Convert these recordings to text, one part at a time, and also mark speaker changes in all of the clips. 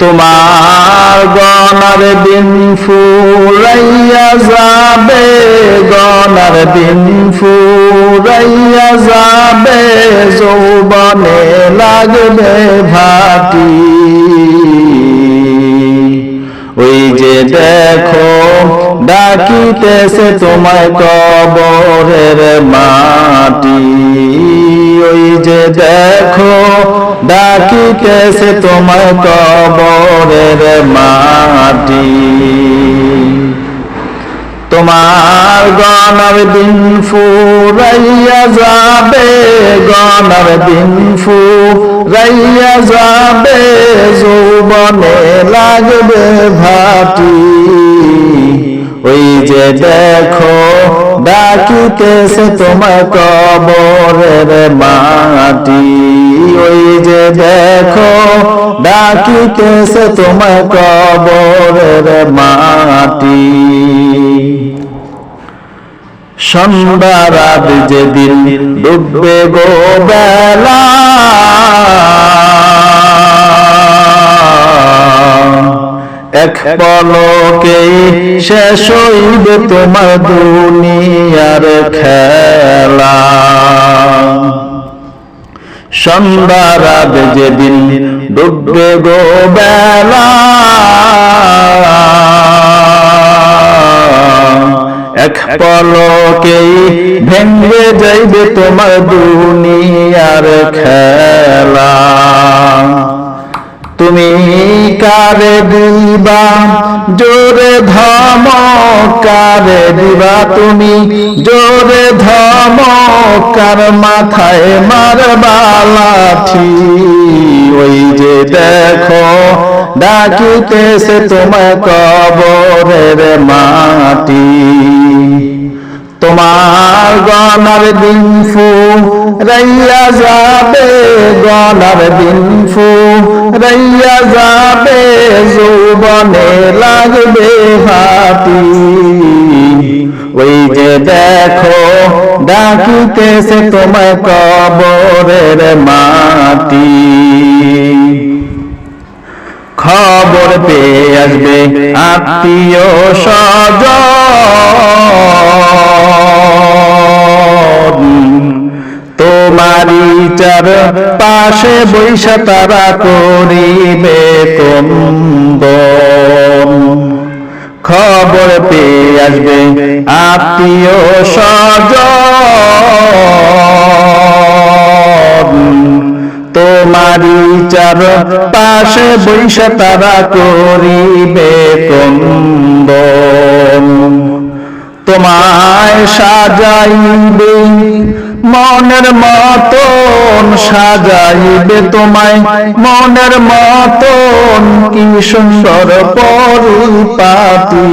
Speaker 1: তোমার গনার দিন ফুরাইয়া যাবে, গনার দিন ফুরাইয়া যাবে, যৌবনে লাগবে ভাটি। ওই যে দেখো, ডাকিতেছে তোমায় কবরের ডাকিতেছে তোমার কবরের মাটি। তোমার গণর দিন ফুরাইয়া যাবে, গণর দিন ফুরাইয়া যাবে, যৌবনে লাগবে ভাটি। ওই যে দেখো ডাকিতেছে তোমার কবরের মাটি। ওই যে দেখো, ডাকিতেছে তোমার কবরের মাটি। সন্ধ্যা রাত যেদিন ডুববে গো বেলা এক পলকেই শেষ হইবে তোমার দুনিয়ার খেলা। সন্ধ্যা রাত যেদিন ডুববে গো বেলা এক পলকেই ভেঙ্গে যাইবে তোমার দুনিয়ার খেলা। তুমি কারে দিবা? জোরে ধম কারে দিবা তুমি। জোরে ধম কার মাথায় মারবা লাঠি। ওই যে দেখো, ডাকিতেছে তোমার কবরের মাটি। তোমার গনার দিন ফু রাইয়া যাবে গনার দিন ফু রাইয়া যাবে, যৌবনে লাগবে হাতি। ওই যে দেখো, ডাকিতেছে তোমার কবরের মাটি। খবর পেয়ে আসবে আত্মীয় স্বজন। তোমারি পাশে বৈশা তারা করিবে কন্দন খবর পেয়ে আসবে আত্মীয় স্বজন। তোমারি চার পাশে বৈশা তারা করিবে কন্দন তোমায় সাজাইবে মনের মতন সাজাইবে তোমায়। মনের মতন কি সুন্দর পরিপাটি।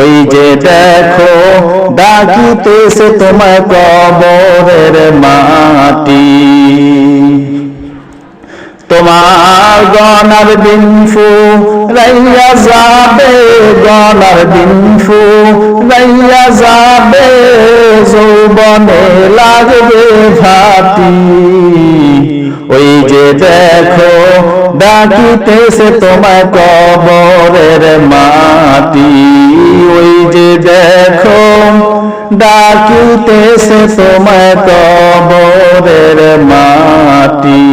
Speaker 1: ওই যে দেখো, ডাকিতেছে তোমায় কবরের মাটি। তোমার গনার দিন ফু রাইয়া যাবে, গনার দিন ফু রাইয়া যাবে। যৌবনে লাগবে ভাতি ওই যে দেখো, ডাকিতেছে তোমার কবরের মাটি। ওই যে দেখো, ডাকিতেছে তোমার কবরের মাটি।